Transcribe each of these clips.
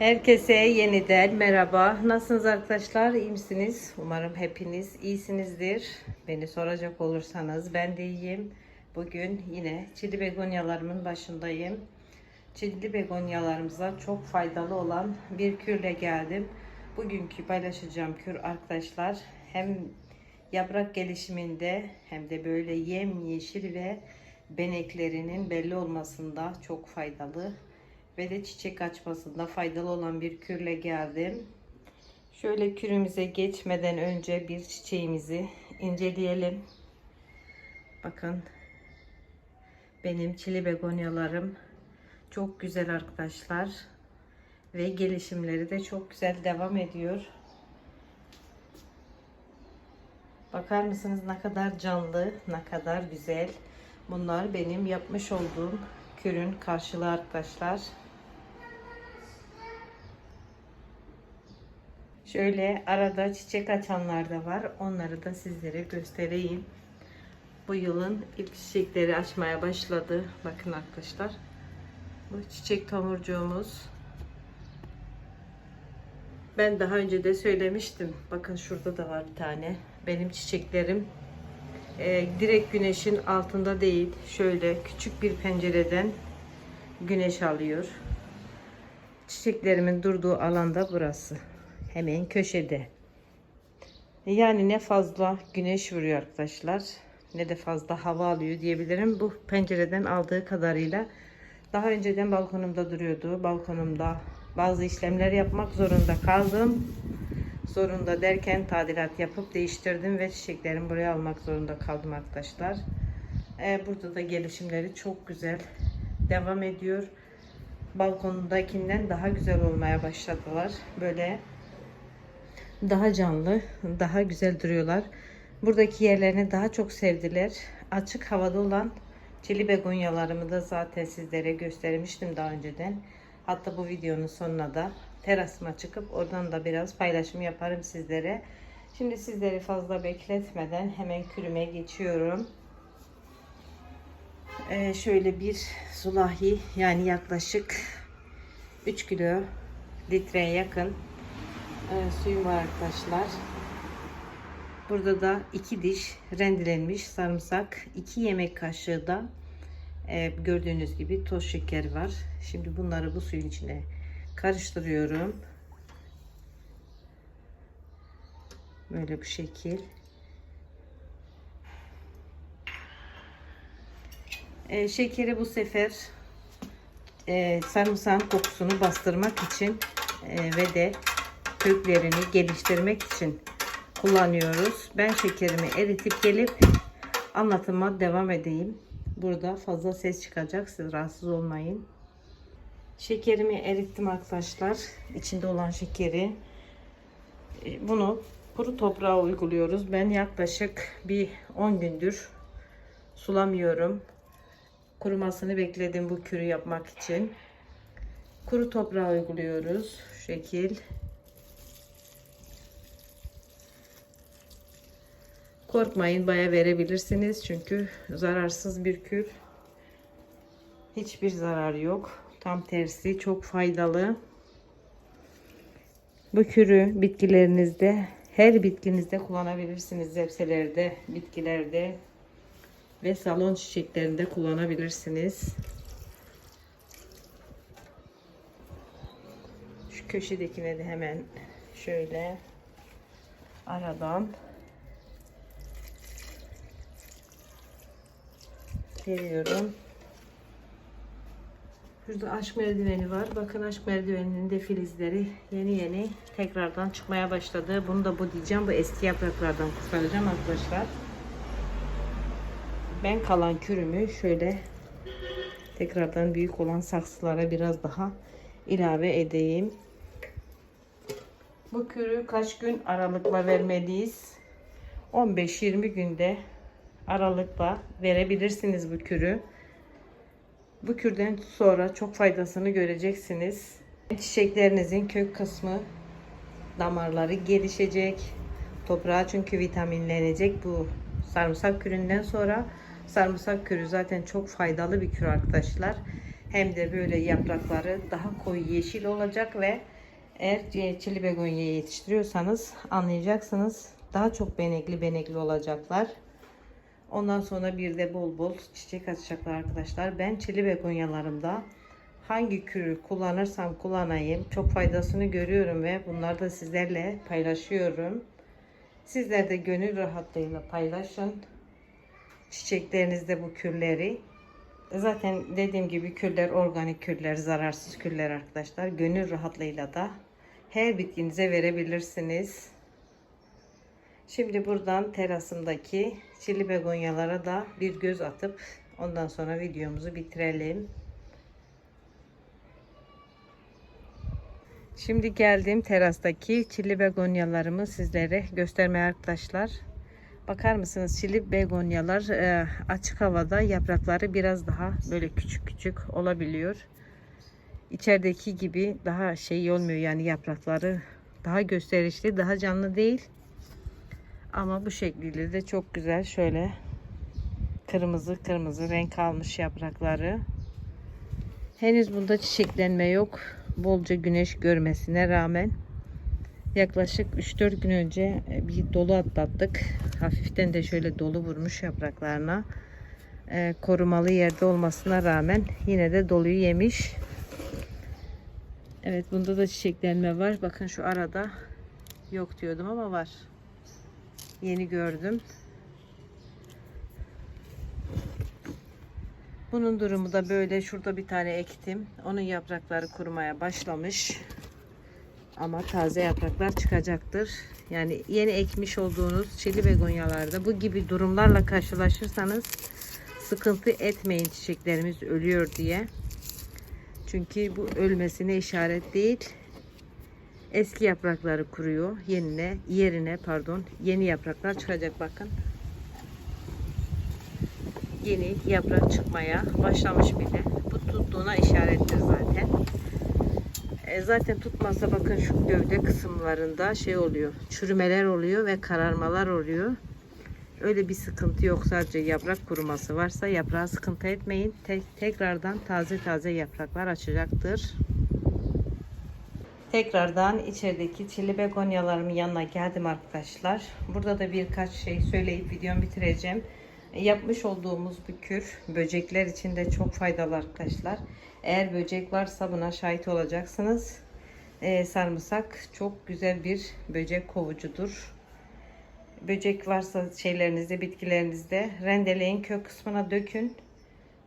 Herkese yeniden merhaba. Nasılsınız arkadaşlar? İyi misiniz? Umarım hepiniz iyisinizdir. Beni soracak olursanız ben de iyiyim. Bugün yine çili begonyalarımın başındayım. Çilli begonyalarımıza çok faydalı olan bir kürle geldim. Bugünkü paylaşacağım kür arkadaşlar hem yaprak gelişiminde hem de böyle yem yeşil ve beneklerinin belli olmasında çok faydalı ve de çiçek açmasında faydalı olan bir kürle geldim. Şöyle kürümüze geçmeden önce bir çiçeğimizi inceleyelim. Bakın benim çili begonyalarım çok güzel arkadaşlar ve gelişimleri de çok güzel devam ediyor. Bakar mısınız ne kadar canlı, ne kadar güzel. Bunlar benim yapmış olduğum kürün karşılığı arkadaşlar. Şöyle arada çiçek açanlar da var. Onları da sizlere göstereyim. Bu yılın ilk çiçekleri açmaya başladı. Bakın arkadaşlar. Bu çiçek tomurcuğumuz. Ben daha önce de söylemiştim. Bakın şurada da var bir tane. Benim çiçeklerim e, direkt güneşin altında değil. Şöyle küçük bir pencereden güneş alıyor. Çiçeklerimin durduğu alanda burası. Hemen köşede. Yani ne fazla güneş vuruyor arkadaşlar. Ne de fazla hava alıyor diyebilirim. Bu pencereden aldığı kadarıyla daha önceden balkonumda duruyordu. Balkonumda bazı işlemler yapmak zorunda kaldım. Zorunda derken tadilat yapıp değiştirdim ve çiçeklerimi buraya almak zorunda kaldım arkadaşlar. Ee, burada da gelişimleri çok güzel devam ediyor. Balkonundakinden daha güzel olmaya başladılar. Böyle daha canlı, daha güzel duruyorlar. Buradaki yerlerini daha çok sevdiler. Açık havada olan çili begonyalarımı da zaten sizlere göstermiştim daha önceden. Hatta bu videonun sonuna da terasıma çıkıp oradan da biraz paylaşım yaparım sizlere. Şimdi sizleri fazla bekletmeden hemen kürüme geçiyorum. Ee, şöyle bir sulahi yani yaklaşık 3 kilo litreye yakın e, suyum var arkadaşlar. Burada da 2 diş rendelenmiş sarımsak, 2 yemek kaşığı da e, gördüğünüz gibi toz şeker var. Şimdi bunları bu suyun içine karıştırıyorum. Böyle bu şekil. E, şekeri bu sefer e, sarımsağın kokusunu bastırmak için e, ve de köklerini geliştirmek için kullanıyoruz. Ben şekerimi eritip gelip anlatıma devam edeyim. Burada fazla ses çıkacak. Siz rahatsız olmayın. Şekerimi erittim arkadaşlar. İçinde olan şekeri. E, Bunu kuru toprağa uyguluyoruz. Ben yaklaşık bir 10 gündür sulamıyorum. Kurumasını bekledim bu kürü yapmak için. Kuru toprağa uyguluyoruz. Şekil. Korkmayın baya verebilirsiniz çünkü zararsız bir kür. Hiçbir zarar yok. Tam tersi çok faydalı. Bu kürü bitkilerinizde her bitkinizde kullanabilirsiniz. Zepselerde, bitkilerde ve salon çiçeklerinde kullanabilirsiniz. Şu köşedekine de hemen şöyle aradan veriyorum. Şurada aşk merdiveni var. Bakın aşk merdiveninin de filizleri yeni yeni tekrardan çıkmaya başladı. Bunu da bu diyeceğim. Bu eski yapraklardan kurtaracağım arkadaşlar. Ben kalan kürümü şöyle tekrardan büyük olan saksılara biraz daha ilave edeyim. Bu kürü kaç gün aralıkla vermeliyiz? 15-20 günde aralıkla verebilirsiniz bu kürü. Bu kürden sonra çok faydasını göreceksiniz. Çiçeklerinizin kök kısmı damarları gelişecek. Toprağa çünkü vitaminlenecek bu sarımsak küründen sonra. Sarımsak kürü zaten çok faydalı bir kür arkadaşlar. Hem de böyle yaprakları daha koyu yeşil olacak ve eğer çili begonya yetiştiriyorsanız anlayacaksınız. Daha çok benekli benekli olacaklar. Ondan sonra bir de bol bol çiçek açacaklar arkadaşlar. Ben çili begonyalarımda hangi kürü kullanırsam kullanayım çok faydasını görüyorum ve bunları da sizlerle paylaşıyorum. Sizler de gönül rahatlığıyla paylaşın. Çiçeklerinizde bu kürleri. Zaten dediğim gibi küller organik küller, zararsız küller arkadaşlar. Gönül rahatlığıyla da her bitkinize verebilirsiniz. Şimdi buradan terasımdaki çili begonyalara da bir göz atıp ondan sonra videomuzu bitirelim. Şimdi geldim terastaki çili begonyalarımı sizlere göstermeye arkadaşlar. Bakar mısınız çili begonyalar e, açık havada yaprakları biraz daha böyle küçük küçük olabiliyor. İçerideki gibi daha şey olmuyor yani yaprakları daha gösterişli daha canlı değil. Ama bu şekliyle de çok güzel şöyle kırmızı kırmızı renk almış yaprakları. Henüz bunda çiçeklenme yok. Bolca güneş görmesine rağmen yaklaşık 3-4 gün önce bir dolu atlattık. Hafiften de şöyle dolu vurmuş yapraklarına. Ee, korumalı yerde olmasına rağmen yine de doluyu yemiş. Evet bunda da çiçeklenme var. Bakın şu arada yok diyordum ama var. Yeni gördüm. Bunun durumu da böyle. Şurada bir tane ektim. Onun yaprakları kurumaya başlamış. Ama taze yapraklar çıkacaktır. Yani yeni ekmiş olduğunuz çili begonyalarda bu gibi durumlarla karşılaşırsanız sıkıntı etmeyin çiçeklerimiz ölüyor diye. Çünkü bu ölmesine işaret değil. Eski yaprakları kuruyor. Yenine, yerine pardon, yeni yapraklar çıkacak bakın. Yeni yaprak çıkmaya başlamış bile. Bu tuttuğuna işarettir zaten. E, zaten tutmazsa bakın şu gövde kısımlarında şey oluyor. Çürümeler oluyor ve kararmalar oluyor. Öyle bir sıkıntı yok. Sadece yaprak kuruması varsa yaprağı sıkıntı etmeyin. Tek, tekrardan taze taze yapraklar açacaktır. Tekrardan içerideki çili begonyalarımın yanına geldim arkadaşlar. Burada da birkaç şey söyleyip videomu bitireceğim. Yapmış olduğumuz bu kür böcekler için de çok faydalı arkadaşlar. Eğer böcek varsa buna şahit olacaksınız. Ee, sarımsak çok güzel bir böcek kovucudur. Böcek varsa şeylerinizde, bitkilerinizde rendeleyin, kök kısmına dökün.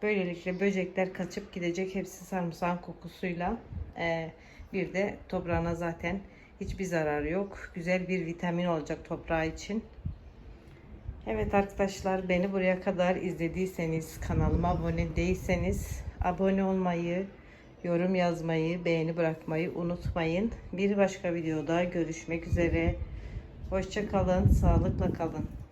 Böylelikle böcekler kaçıp gidecek hepsi sarımsağın kokusuyla. Ee, bir de toprağına zaten hiçbir zararı yok. Güzel bir vitamin olacak toprağı için. Evet arkadaşlar beni buraya kadar izlediyseniz kanalıma abone değilseniz abone olmayı, yorum yazmayı, beğeni bırakmayı unutmayın. Bir başka videoda görüşmek üzere. Hoşça kalın, sağlıkla kalın.